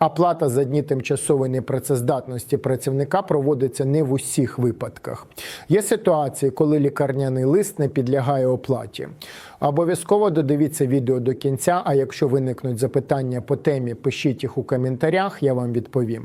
Оплата за дні тимчасової непрацездатності працівника проводиться не в усіх випадках. Є ситуації, коли лікарняний лист не підлягає оплаті. Обов'язково додивіться відео до кінця. А якщо виникнуть запитання по темі, пишіть їх у коментарях, я вам відповім.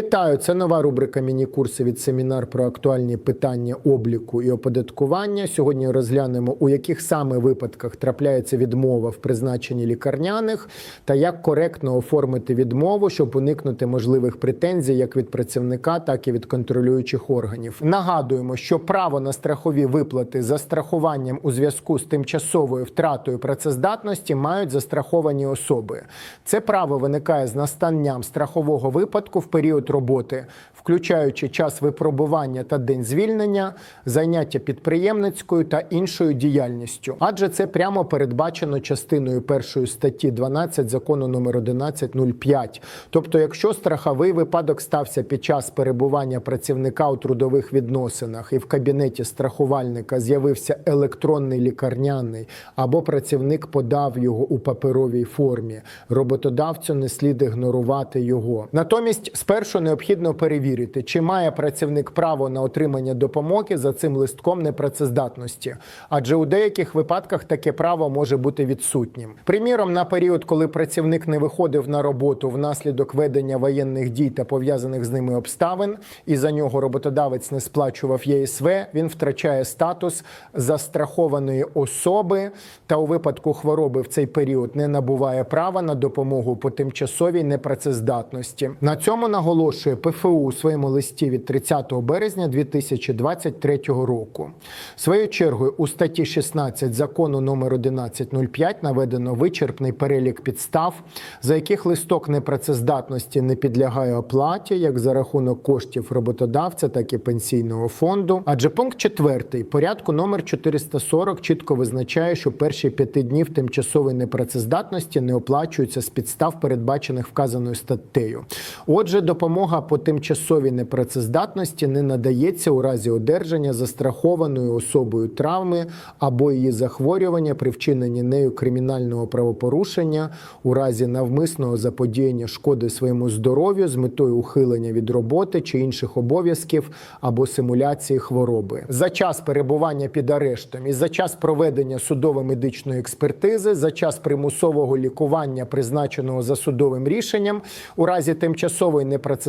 Вітаю! Це нова рубрика міні-курси від семінар про актуальні питання обліку і оподаткування. Сьогодні розглянемо, у яких саме випадках трапляється відмова в призначенні лікарняних та як коректно оформити відмову, щоб уникнути можливих претензій як від працівника, так і від контролюючих органів. Нагадуємо, що право на страхові виплати за страхуванням у зв'язку з тимчасовою втратою працездатності мають застраховані особи. Це право виникає з настанням страхового випадку в період роботи, включаючи час випробування та день звільнення, заняття підприємницькою та іншою діяльністю, адже це прямо передбачено частиною першої статті 12 закону номер 1105. Тобто, якщо страховий випадок стався під час перебування працівника у трудових відносинах і в кабінеті страхувальника з'явився електронний лікарняний або працівник подав його у паперовій формі, роботодавцю не слід ігнорувати його. Натомість спершу необхідно перевірити, чи має працівник право на отримання допомоги за цим листком непрацездатності, адже у деяких випадках таке право може бути відсутнім. Приміром, на період, коли працівник не виходив на роботу внаслідок ведення воєнних дій та пов'язаних з ними обставин, і за нього роботодавець не сплачував єСВ, він втрачає статус застрахованої особи та у випадку хвороби в цей період не набуває права на допомогу по тимчасовій непрацездатності. На цьому наголошує ПФУ у своєму листі від 30 березня 2023 року. Своєю чергою у статті 16 закону номер 1105 наведено вичерпний перелік підстав, за яких листок непрацездатності не підлягає оплаті, як за рахунок коштів роботодавця, так і пенсійного фонду. Адже пункт 4 порядку номер 440 чітко визначає, що перші п'яти днів тимчасової непрацездатності не оплачуються з підстав, передбачених вказаною статтею. Отже, допомога по тимчасовій непрацездатності не надається у разі одержання застрахованою особою травми або її захворювання при вчиненні нею кримінального правопорушення у разі навмисного заподіяння шкоди своєму здоров'ю з метою ухилення від роботи чи інших обов'язків або симуляції хвороби. За час перебування під арештом і за час проведення судово-медичної експертизи, за час примусового лікування, призначеного за судовим рішенням, у разі тимчасової непрацездатності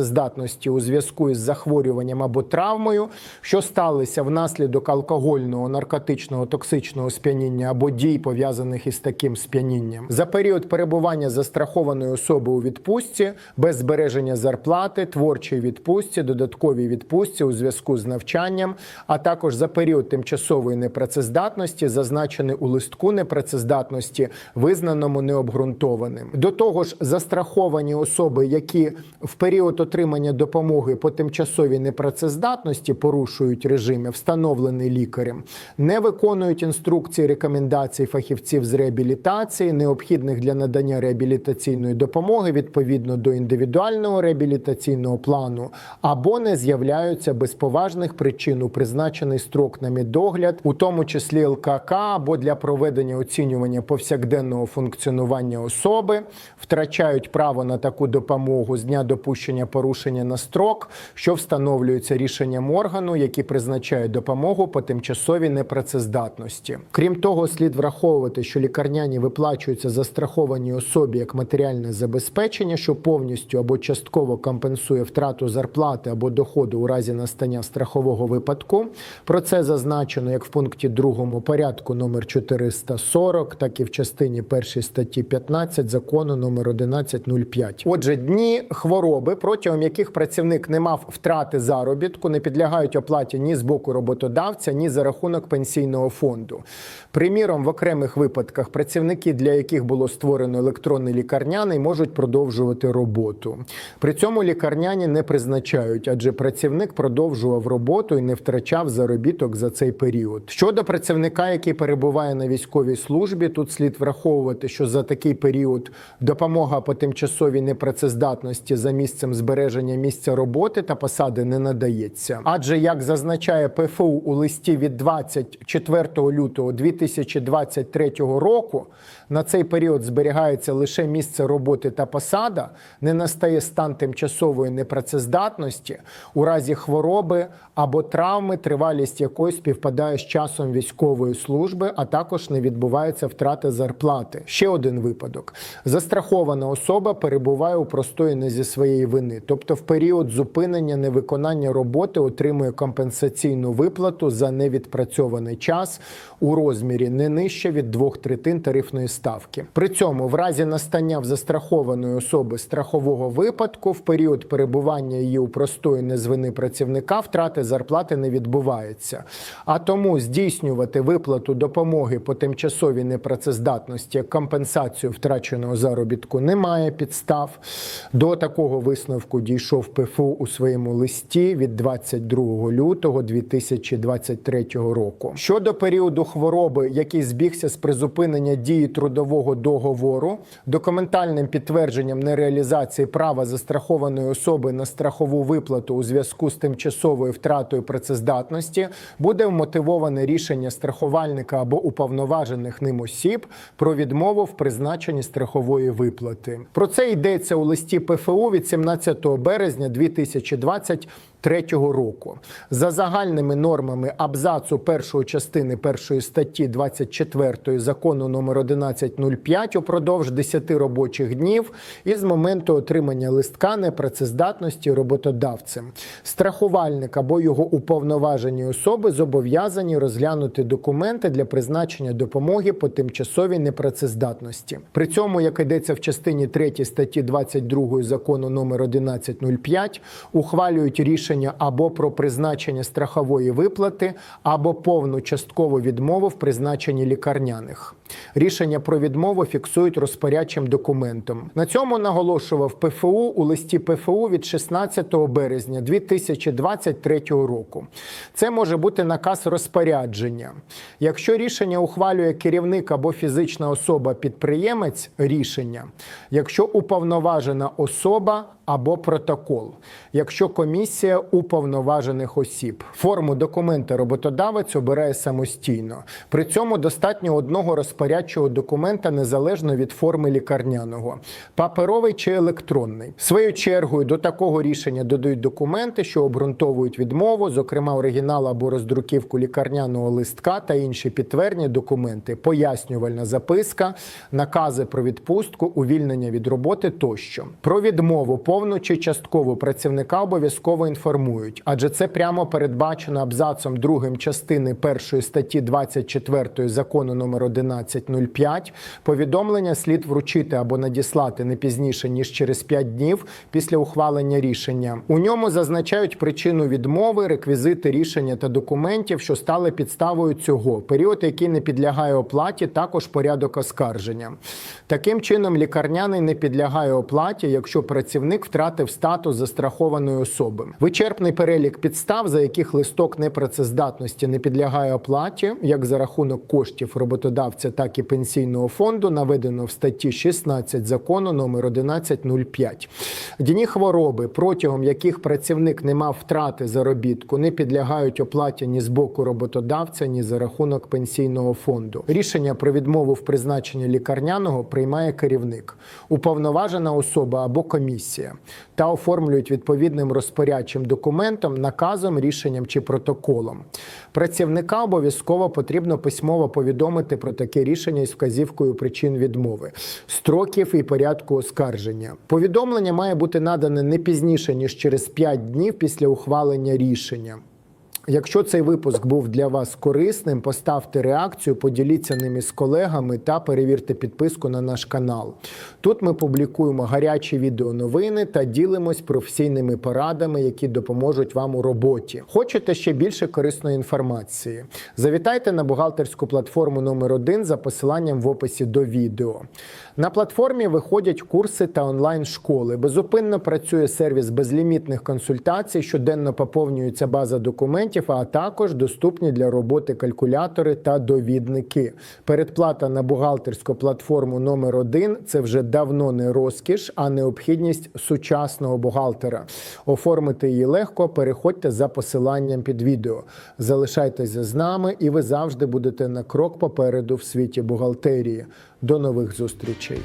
у зв'язку із захворюванням або травмою, що сталися внаслідок алкогольного, наркотичного, токсичного сп'яніння або дій, пов'язаних із таким сп'янінням, за період перебування застрахованої особи у відпустці, без збереження зарплати, творчій відпустці, додатковій відпустці у зв'язку з навчанням, а також за період тимчасової непрацездатності, зазначений у листку непрацездатності, визнаному необґрунтованим. До того ж, застраховані особи, які в період отримання допомоги по тимчасовій непрацездатності порушують режим, встановлений лікарем, не виконують інструкції рекомендацій фахівців з реабілітації, необхідних для надання реабілітаційної допомоги відповідно до індивідуального реабілітаційного плану, або не з'являються без поважних причин у призначений строк на медогляд, у тому числі ЛКК, або для проведення оцінювання повсякденного функціонування особи, втрачають право на таку допомогу з дня допущення порушення на строк, що встановлюється рішенням органу, який призначає допомогу по тимчасовій непрацездатності. Крім того, слід враховувати, що лікарняні виплачуються застрахованій особі як матеріальне забезпечення, що повністю або частково компенсує втрату зарплати або доходу у разі настання страхового випадку. Про це зазначено як в пункті 2 порядку номер 440, так і в частині 1 статті 15 закону номер 1105. Отже, дні хвороби, протягом яких працівник не мав втрати заробітку, не підлягають оплаті ні з боку роботодавця, ні за рахунок пенсійного фонду. Приміром, в окремих випадках працівники, для яких було створено електронний лікарняний, можуть продовжувати роботу. При цьому лікарняні не призначають, адже працівник продовжував роботу і не втрачав заробіток за цей період. Щодо працівника, який перебуває на військовій службі, тут слід враховувати, що за такий період допомога по тимчасовій непрацездатності за місцем збереження збереження місця роботи та посади не надається. Адже як зазначає ПФУ у листі від 24 лютого 2023 року, на цей період зберігається лише місце роботи та посада, не настає стан тимчасової непрацездатності у разі хвороби або травми, тривалість якої співпадає з часом військової служби, а також не відбувається втрати зарплати. Ще один випадок: застрахована особа перебуває у простої не зі своєї вини, тобто в період зупинення невиконання роботи отримує компенсаційну виплату за невідпрацьований час у розмірі не нижче від двох третин тарифної ставки. При цьому, в разі настання в застрахованої особи страхового випадку, в період перебування її у простої не з вини працівника втрати зарплати не відбувається. А тому здійснювати виплату допомоги по тимчасовій непрацездатності як компенсацію втраченого заробітку немає підстав. До такого висновку дійшов ПФУ у своєму листі від 22 лютого 2023 року. Щодо періоду хвороби, який збігся з призупинення дії трудового договору, документальним підтвердженням нереалізації права застрахованої особи на страхову виплату у зв'язку з тимчасовою втратою працездатності буде вмотивоване рішення страхувальника або уповноважених ним осіб про відмову в призначенні страхової виплати. Про це йдеться у листі ПФУ від 17 березня 2020 Третього року за загальними нормами абзацу першої частини першої статті 24 закону номер 1105 упродовж 10 робочих днів із моменту отримання листка непрацездатності роботодавцем. Страхувальник або його уповноважені особи зобов'язані розглянути документи для призначення допомоги по тимчасовій непрацездатності. При цьому, як йдеться в частині 3 статті 22 закону номер 1105, ухвалюють рішення або про призначення страхової виплати, або повну часткову відмову в призначенні лікарняних. Рішення про відмову фіксують розпорядчим документом. На цьому наголошував ПФУ у листі ПФУ від 16 березня 2023 року. Це може бути наказ розпорядження. Якщо рішення ухвалює керівник або фізична особа-підприємець рішення, якщо уповноважена особа або протокол, якщо комісія уповноважених осіб. Форму документа роботодавець обирає самостійно. При цьому достатньо одного розпорядчого документа незалежно від форми лікарняного, паперовий чи електронний. Своєю чергою до такого рішення додають документи, що обґрунтовують відмову, зокрема оригінал або роздруківку лікарняного листка та інші підтвердні документи, пояснювальна записка, накази про відпустку, увільнення від роботи тощо. Про відмову повну чи часткову працівника обов'язково інформують, адже це прямо передбачено абзацом другим частини першої статті 24 закону номер 1105. Повідомлення слід вручити або надіслати не пізніше ніж через 5 днів після ухвалення рішення. У ньому зазначають причину відмови, реквізити рішення та документів, що стали підставою цього. Період, який не підлягає оплаті, також порядок оскарження. Таким чином, лікарняний не підлягає оплаті, якщо працівник втратив статус застрахованої особи. Вичерпний перелік підстав, за яких листок непрацездатності не підлягає оплаті, як за рахунок коштів роботодавця, так і пенсійного фонду, наведено в статті 16 закону номер 1105. Дні хвороби, протягом яких працівник не мав втрати заробітку, не підлягають оплаті ні з боку роботодавця, ні за рахунок пенсійного фонду. Рішення про відмову в призначенні лікарняного приймає керівник, уповноважена особа або комісія та оформлюють відповідним розпорядчим документом, наказом, рішенням чи протоколом. Працівника обов'язково потрібно письмово повідомити про таке рішення із вказівкою причин відмови, строків і порядку оскарження. Повідомлення має бути надане не пізніше ніж через 5 днів після ухвалення рішення. Якщо цей випуск був для вас корисним, поставте реакцію, поділіться ними з колегами та перевірте підписку на наш канал. Тут ми публікуємо гарячі відеоновини та ділимось професійними порадами, які допоможуть вам у роботі. Хочете ще більше корисної інформації? Завітайте на бухгалтерську платформу номер 1 за посиланням в описі до відео. На платформі виходять курси та онлайн-школи. Безупинно працює сервіс безлімітних консультацій, щоденно поповнюється база документів документів, а також доступні для роботи калькулятори та довідники. Передплата на бухгалтерську платформу номер 1 це вже давно не розкіш, а необхідність сучасного бухгалтера. Оформити її легко. Переходьте за посиланням під відео. Залишайтеся з нами, і ви завжди будете на крок попереду в світі бухгалтерії. До нових зустрічей.